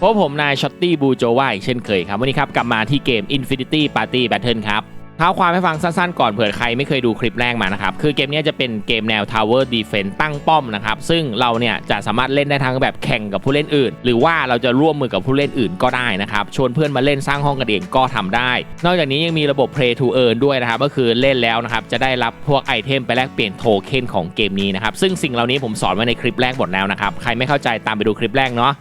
พราะผมนายช็อตตี้บูโจวาอีกเช่นเคยครับวันนี้ครับกลับมาที่เกม Infinity Party Battle ครับเท้าความให้ฟังสั้นๆก่อนเผื่อใครไม่เคยดูคลิปแรกมานะครับ คือเกมนี้จะเป็นเกมแนว Tower Defense ตั้งป้อมนะครับ ซึ่งเราเนี่ยจะสามารถเล่นได้ทั้งแบบแข่งกับผู้เล่นอื่น หรือว่าเราจะร่วมมือกับผู้เล่นอื่นก็ได้นะครับ ชวนเพื่อนมาเล่นสร้างห้องกันเองก็ทำได้ นอกจากนี้ยังมีระบบ Play to Earn ด้วยนะครับ ก็คือเล่นแล้วนะครับ จะได้รับพวกไอเทมไปแลกเปลี่ยนโทเค็นของเกมนี้นะครับซึ่งสิ่งเหล่านี้ผมสอนไว้ในคลิปแรกหมดแล้วนะครับใครไม่เข้าใจตามไปดูคลิปแรกเนาะ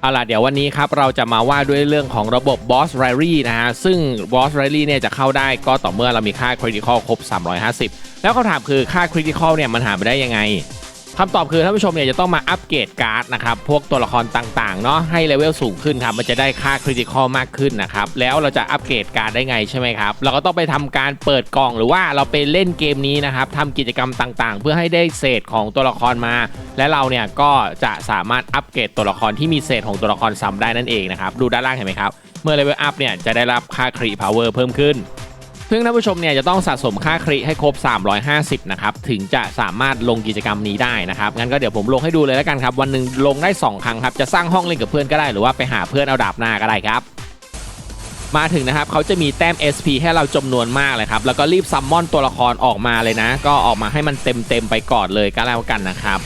เอาล่ะเดี๋ยววันนี้ครับเราจะมาว่าด้วยเรื่องของระบบ Boss Rally นะฮะ ซึ่ง Boss Rally เนี่ยจะเข้าได้ก็ต่อเมื่อเรามีค่า Critical ครบ 350 แล้วคำถามคือค่า Critical เนี่ยมันหาไปได้ยังไง คำตอบคือท่านผู้ชมเนี่ยจะต้องมาอัปเกรดการ์ดนะครับ พวกตัวละครต่างๆเนาะให้เลเวลสูงขึ้นครับ มันจะได้ค่า Critical มากขึ้นนะครับ แล้วเราจะอัปเกรดการ์ดได้ไงใช่ไหมครับ เราก็ต้องไปทำการเปิดกล่องหรือว่าเราไปเล่นเกมนี้นะครับทำกิจกรรมต่างๆ เพื่อให้ได้เศษของตัวละครมา และเราเนี่ยก็จะสามารถอัปเกรดตัวละครที่มีเศษของตัวละครซ้ำได้นั่นเองนะครับ ดูด้านล่างเห็นไหมครับ เมื่อเลเวลอัพเนี่ยจะได้รับค่าครีพาวเวอร์เพิ่มขึ้น ซึ่งท่านผู้ชมเนี่ยจะต้องสะสมค่าครีให้ครบ 350 นะครับ ถึงจะสามารถลงกิจกรรมนี้ได้นะครับ งั้นก็เดี๋ยวผมลงให้ดูเลยแล้วกันครับ วันหนึ่งลงได้ 2 ครั้งครับ จะสร้างห้องเล่นกับเพื่อนก็ได้ หรือว่าไปหาเพื่อนเอาดาบหน้าก็ได้ครับ มาถึงนะครับเขาจะมีแต้ม SP ให้เราจำนวนมากเลยครับ แล้วก็รีบซัมมอนตัวละครออกมาเลยนะ ก็ออกมาให้มันเต็มๆไปก่อนเลยก็แล้วกันนะครับ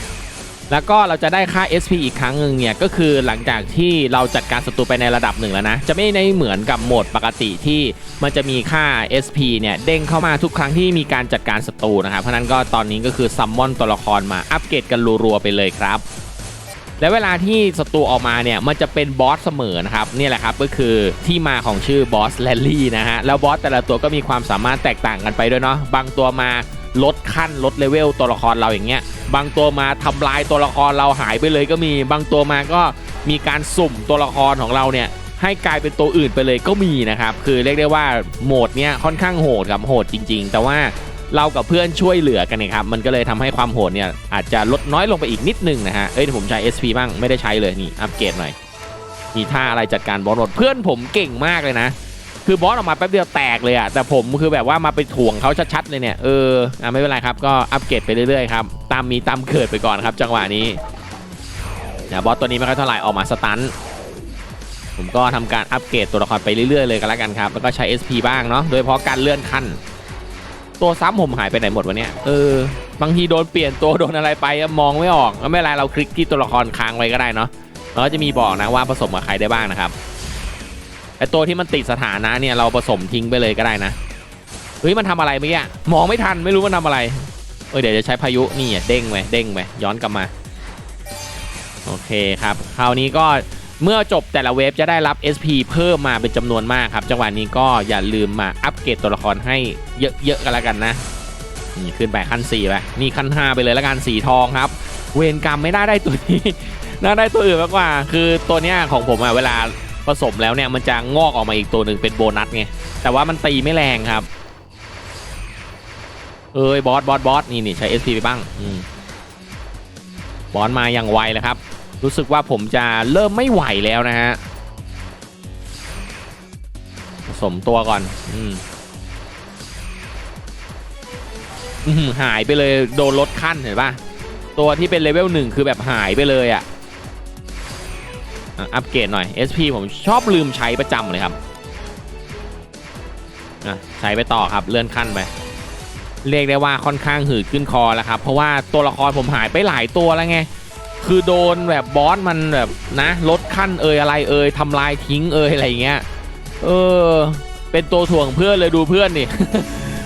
แล้วก็เราจะได้ค่า SP อีกครั้งหนึ่งเนี่ยก็คือหลังจากที่เราจัดการศัตรูไปในระดับหนึ่งแล้วนะ จะไม่ได้เหมือนกับโหมดปกติที่มันจะมีค่า SP เนี่ยเด้งเข้ามาทุกครั้งที่มีการจัดการศัตรูนะครับ เพราะฉะนั้นก็ตอนนี้ก็คือซัมมอนตัวละครมาอัปเกรดกันรัวๆไปเลยครับ และเวลาที่ศัตรูออกมาเนี่ยมันจะเป็นบอสเสมอนะครับนี่แหละครับก็คือที่มาของชื่อบอสแลลี่นะฮะแล้วบอสแต่ละตัวก็มีความสามารถแตกต่างกันไปด้วยเนาะบางตัวมา ลดขั้นลดเลเวลตัวละครเราอย่างเงี้ย บางตัวมาทำลายตัวละครเราหายไปเลยก็มี บางตัวมาก็มีการสุ่มตัวละครของเราเนี่ยให้กลายเป็นตัวอื่นไปเลยก็มีนะครับ คือเรียกได้ว่าโหมดเนี้ยค่อนข้างโหดครับโหดจริง ๆ แต่ว่าเรากับเพื่อนช่วยเหลือกันนี่ยครับ มันก็เลยทำให้ความโหดเนี่ยอาจจะลดน้อยลงไปอีกนิดนึงนะฮะ เอ้ยผมใช้ SP บ้างไม่ได้ใช้เลยนี่อัปเกรดหน่อย มีท่าอะไรจัดการบอสหมดเพื่อนผมเก่งมากเลยนะ คือบอสออกมาแป๊บเดียวแตกเลยอะแต่ผมคือแบบว่ามาไปถ่วงเขาชัดๆเลยเนี่ยเอออะไม่เป็นไรครับก็อัปเกรดไปเรื่อยๆครับตามมีตามเกิดไปก่อนครับ จังหวะนี้นะบอสตัวนี้ไม่ค่อยเท่าไหร่ออกมาสตันผมก็ทำการอัปเกรดตัวละครไปเรื่อยๆเลยก็แล้วกันครับแล้วก็ใช้ SP บ้างเนาะโดยเฉพาะการเลื่อนขั้น ตัวซ้ำผมหายไปไหนหมดวะเนี่ยเออบางทีโดนเปลี่ยนตัวโดนอะไรไปมองไม่ออกก็ไม่เป็นไรเราคลิกที่ตัวละครค้างไว้ก็ได้เนาะแล้วก็จะมีบอกนะว่าผสมกับใครได้บ้างนะครับ อตัวที่มันติดสถานะเนี่ยเราผสมทิ้งไปเลยก็ได้นะเฮ้ยมันทำอะไรเมื่อกี้อมองไม่ทันไม่รู้มันทำอะไรเออเดี๋ยวจะใช้พายุนี่เด้งไปเด้งไปย้อนกลับมาโอเคครับคราวนี้ก็เมื่อจบแต่ละเวฟจะได้รับ SP เพิ่มมาเป็นจำนวนมากครับจังหวะนี้ก็อย่าลืมมาอัปเกรดตัวละครให้เยอะๆกันแล้วกันนะนี่ขึ้นไปขั้น4ไปนี่ขั้น 5 ไปเลยแล้วกันสีทองครับ เวรกรรมไม่ได้ได้ตัวนี้น่าได้ตัวอื่นมากกว่า คือตัวเนี้ยของผมอะเวลา ผสมแล้วเนี่ยมันจะงอกออกมาอีกตัวหนึ่งเป็นโบนัสไงแต่ว่ามันตีไม่แรงครับ เอ้ยบอสบอสบอสนี่นี่ใช้ SP ไปบ้างอบอสมาอย่างไวเลยครับ รู้สึกว่าผมจะเริ่มไม่ไหวแล้วนะฮะผสมตัวก่อนอืมอื้อหือหายไปเลยโดนลดขั้นเห็นปะตัวที่เป็นเลเวลหนึ่งคือแบบหายไปเลยอะ่ะ อัปเกรดหน่อย SP ผมชอบลืมใช้ประจำเลยครับใช้ไปต่อครับเลื่อนขั้นไป เรียกได้ว่าค่อนข้างหืดขึ้นคอแล้วครับ เพราะว่าตัวละครผมหายไปหลายตัวแล้วไง คือโดนแบบบอสมันแบบนะลดขั้นเอยอะไรเอยทำลายทิ้งเอยอะไรเงี้ย เออ เป็นตัวถ่วงเพื่อนเลยดูเพื่อนนี่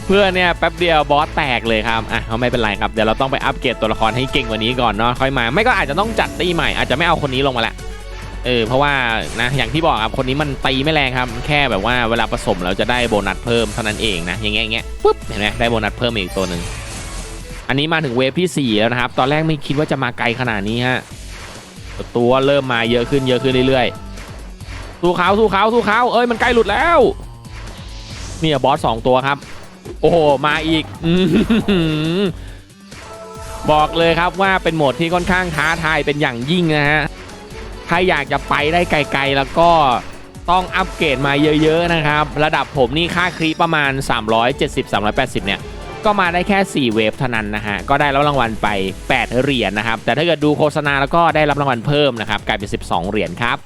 เพื่อนเนี่ยแป๊บเดียวบอสแตกเลยครับ อะเขาไม่เป็นไรครับ เดี๋ยวเราต้องไปอัปเกรดตัวละครให้เก่งกว่านี้ก่อนเนาะค่อยมา ไม่ก็อาจจะต้องจัดตีใหม่อาจจะไม่เอาคนนี้ลงมาละ เออเพราะว่านะอย่างที่บอกครับคนนี้มันตีไม่แรงครับ แค่แบบว่าเวลาผสมเราจะได้โบนัสเพิ่มเท่านั้นเองนะอย่างเงี้ยอย่างเงี้ยปุ๊บเห็นไหมได้โบนัสเพิ่มอีกตัวหนึ่งอันนี้มาถึงเวฟที่ 4 แล้วนะครับ ตอนแรกไม่คิดว่าจะมาไกลขนาดนี้ฮะตัวเริ่มมาเยอะขึ้นเยอะขึ้นเรื่อยๆสู้เขาสู้เขาสู้เขาเอ้ยมันใกล้หลุดแล้วนี่ยบอสสองตัวครับ โอ้โหมาอีกบอกเลยครับว่าเป็นโหมดที่ค่อนข้างท้าทายเป็นอย่างยิ่งนะฮะ ถ้าอยากจะไปได้ไกลๆ แล้วก็ต้องอัปเกรดมาเยอะๆนะครับ ระดับผมนี่ค่าครีประมาณ 370-380 เนี่ยก็ก็มาได้แค่ 4 เวฟเท่านั้นนะฮะ ก็ได้รับรางวัลไป 8 เหรียญนะครับ แต่ถ้าเกิดดูโฆษณาแล้วก็ได้รับรางวัลเพิ่มนะครับ กลายเป็น 12 เหรียญครับ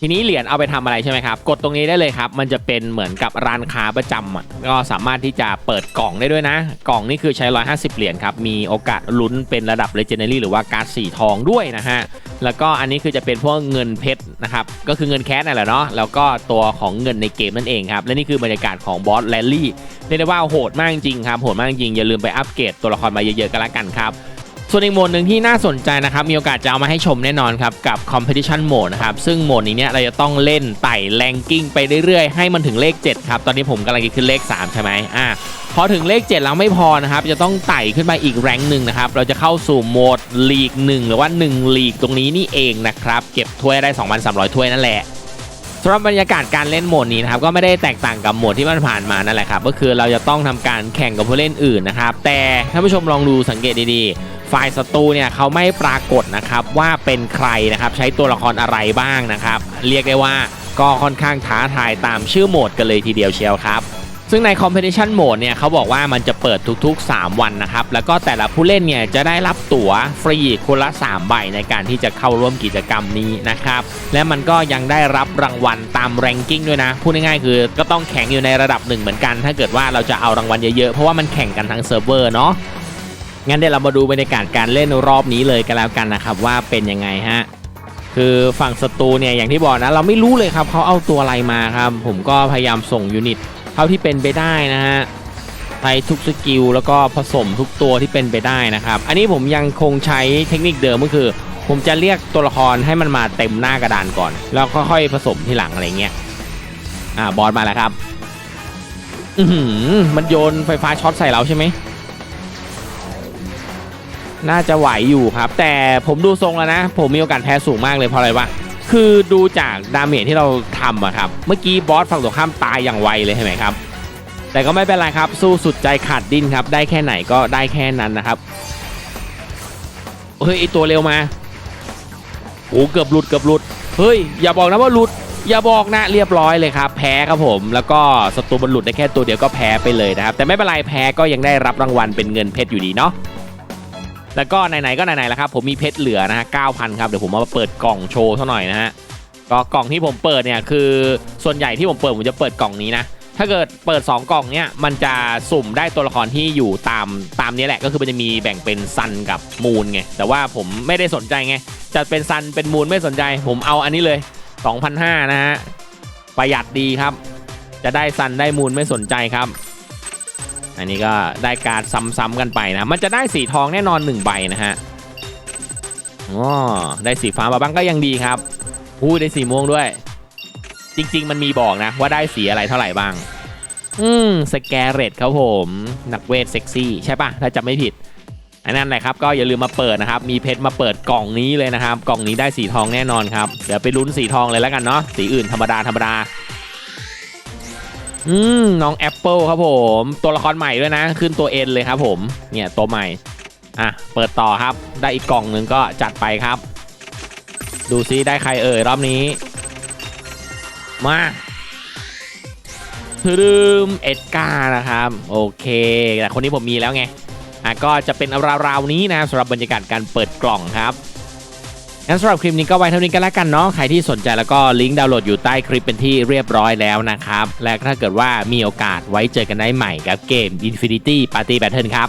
ทีนี้เหรียญเอาไปทำอะไรใช่ไหมครับ กดตรงนี้ได้เลยครับ มันจะเป็นเหมือนกับร้านค้าประจำอะก็สามารถที่จะเปิดกล่องได้ด้วยนะ กล่องนี่คือใช้ 150 เหรียญครับ มีโอกาสลุ้นเป็นระดับ Legendary หรือว่าการ์ดสีทองด้วยนะฮะ แล้วก็อันนี้คือจะเป็นพวกเงินเพชรนะครับ ก็คือเงินแคสนั่นแหละเนาะ แล้วก็ตัวของเงินในเกมนั่นเองครับ และนี่คือบรรยากาศของบอสแรลลี่เรียกได้ว่าโหดมากจริงครับ โหดมากจริง อย่าลืมไปอัปเกรดตัวละครมาเยอะๆกันละกันครับ ส่วนอีกโหมดหนึ่งที่น่าสนใจนะครับ มีโอกาสจะเอามาให้ชมแน่นอนครับ กับ Competition Mode นะครับ ซึ่งโหมดนี้เนี่ยเราจะต้องเล่นไต่แรงกิ้งไปเรื่อยๆ ให้มันถึงเลข 7 ครับ ตอนนี้ผมกำลังจะขึ้นเลข 3 ใช่ไหมอะพอถึงเลข 7 แล้วไม่พอนะครับ จะต้องไต่ขึ้นไปอีกแรงหนึ่งนะครับ เราจะเข้าสู่โหมดลีก 1 หรือว่า 1 ลีกตรงนี้นี่เองนะครับ เก็บถ้วยได้ 2,300 ถ้วยนั่นแหละสำหรับบรรยากาศการเล่นโหมดนี้นะครับก็ไม่ได้แตกต่างกับโหมดที่มันผ่านมานั่นแหละครับก็คือเราจะต้องทำการแข่งกับผู้เล่นอื่นนะครับแต่ท่านผู้ชมลองดูสังเกตดีๆ ฝ่ายศัตรูเนี่ยเขาไม่ปรากฏนะครับว่าเป็นใครนะครับใช้ตัวละครอะไรบ้างนะครับ เรียกได้ว่าก็ค่อนข้างท้าทายตามชื่อโหมดกันเลยทีเดียวเชียวครับซึ่งใน Competition Mode เนี่ยเขาบอกว่ามันจะเปิดทุกๆ 3 วันนะครับ แล้วก็แต่ละผู้เล่นเนี่ยจะได้รับตั๋วฟรีคนละ 3 ใบในการที่จะเข้าร่วมกิจกรรมนี้นะครับ และมันก็ยังได้รับรางวัลตามแรงกิ้งด้วยนะ พูดง่ายๆคือก็ต้องแข่งอยู่ในระดับหนึ่งเหมือนกัน ถ้าเกิดว่าเราจะเอารางวัลเยอะๆ เพราะว่ามันแข่งกันทั้งเซิร์ฟเวอร์เนาะ งั้นเดี๋ยวเรามาดูบรรยากาศการเล่นรอบนี้เลยกันแล้วกันนะครับว่าเป็นยังไงฮะคือฝั่งศัตรูเนี่ยอย่างที่บอกนะเราไม่รู้เลยครับเขาเอาตัวอะไรมาครับผมก็พยายามส่งยูนิตเท่าที่เป็นไปได้นะฮะใช้ทุกสกิลแล้วก็ผสมทุกตัวที่เป็นไปได้นะครับ อันนี้ผมยังคงใช้เทคนิคเดิมก็คือ ผมจะเรียกตัวละครให้มันมาเต็มหน้ากระดานก่อน แล้วค่อยๆผสมทีหลังอะไรเงี้ยอ่าบอสมาแล้วครับ อือหือมันโยนไฟฟ้าช็อตใส่เราใช่ไหม น่าจะไหวอยู่ครับ แต่ผมดูทรงแล้วนะ ผมมีโอกาสแพ้สูงมากเลยเพราะอะไรวะคือดูจากดาเมจที่เราทำอะครับเมื่อกี้บอสฝั่งตรงข้ามตายอย่างไวเลยใช่ไหมครับ แต่ก็ไม่เป็นไรครับสู้สุดใจขาดดิ้นครับ ได้แค่ไหนก็ได้แค่นั้นนะครับเฮ้ยไอตัวเร็วมาโอ้เกือบหลุดเกือบหลุดเฮ้ยอย่าบอกนะว่าหลุดอย่าบอกนะเรียบร้อยเลยครับ แพ้ครับผม แล้วก็ศัตรูมันหลุดได้แค่ตัวเดียวก็แพ้ไปเลยนะครับ แต่ไม่เป็นไรแพ้ก็ยังได้รับรางวัลเป็นเงินเพชรอยู่ดีเนาะ แล้วก็ไหนๆก็ไหนๆแล้วครับผมมีเพชรเหลือนะฮะ9,000ครับเดี๋ยวผมมาเปิดกล่องโชว์เท่าหน่อยนะฮะก็กล่องที่ผมเปิดเนี่ยคือส่วนใหญ่ที่ผมเปิดผมจะเปิดกล่องนี้นะถ้าเกิดเปิด 2 กล่องเนี่ยมันจะสุ่มได้ตัวละครที่อยู่ตามตามนี้แหละก็คือมันจะมีแบ่งเป็นซันกับมูนไงแต่ว่าผมไม่ได้สนใจไงจะเป็นซันเป็นมูนไม่สนใจ ผมเอาอันนี้เลย 2,500นะฮะประหยัดดีครับ จะได้ซันได้มูนไม่สนใจครับ อันนี้ก็ได้การซ้ำๆกันไปนะ มันจะได้สีทองแน่นอน 1 ใบนะฮะอ๋อได้สีฟ้ามาบ้างก็ยังดีครับอู้ได้สีม่วงด้วย จริง ๆ มันมีบอกนะว่าได้สีอะไรเท่าไหร่บ้าง อืมสแกเรตครับผมนักเวทเซ็กซี่ใช่ปะถ้าจำไม่ผิด อันนั้นแหละครับก็อย่าลืมมาเปิดนะครับ มีเพชรมาเปิดกล่องนี้เลยนะครับ กล่องนี้ได้สีทองแน่นอนครับ เดี๋ยวไปลุ้นสีทองเลยแล้วกันเนาะสีอื่นธรรมดาธรรมดา อืมน้องแอปเปิลครับผม ตัวละครใหม่ด้วยนะ ขึ้นตัวเอ็นเลยครับผม เนี่ยตัวใหม่ อะ เปิดต่อครับ ได้อีกกล่องหนึ่งก็จัดไปครับ ดูซิได้ใครเอ่ยรอบนี้ มาทืมเอ็ดการนะครับ โอเค แต่คนนี้ผมมีแล้วไง อะก็จะเป็นราวๆนี้นะสำหรับบรรยากาศการเปิดกล่องครับ งั้นสำหรับคลิปนี้ก็ไว้เท่านี้กันแล้วกันเนาะ ใครที่สนใจแล้วก็ลิงก์ดาวน์โหลดอยู่ใต้คลิปเป็นที่เรียบร้อยแล้วนะครับ และถ้าเกิดว่ามีโอกาสไว้เจอกันได้ใหม่กับเกม Infinity Party Battle ครับ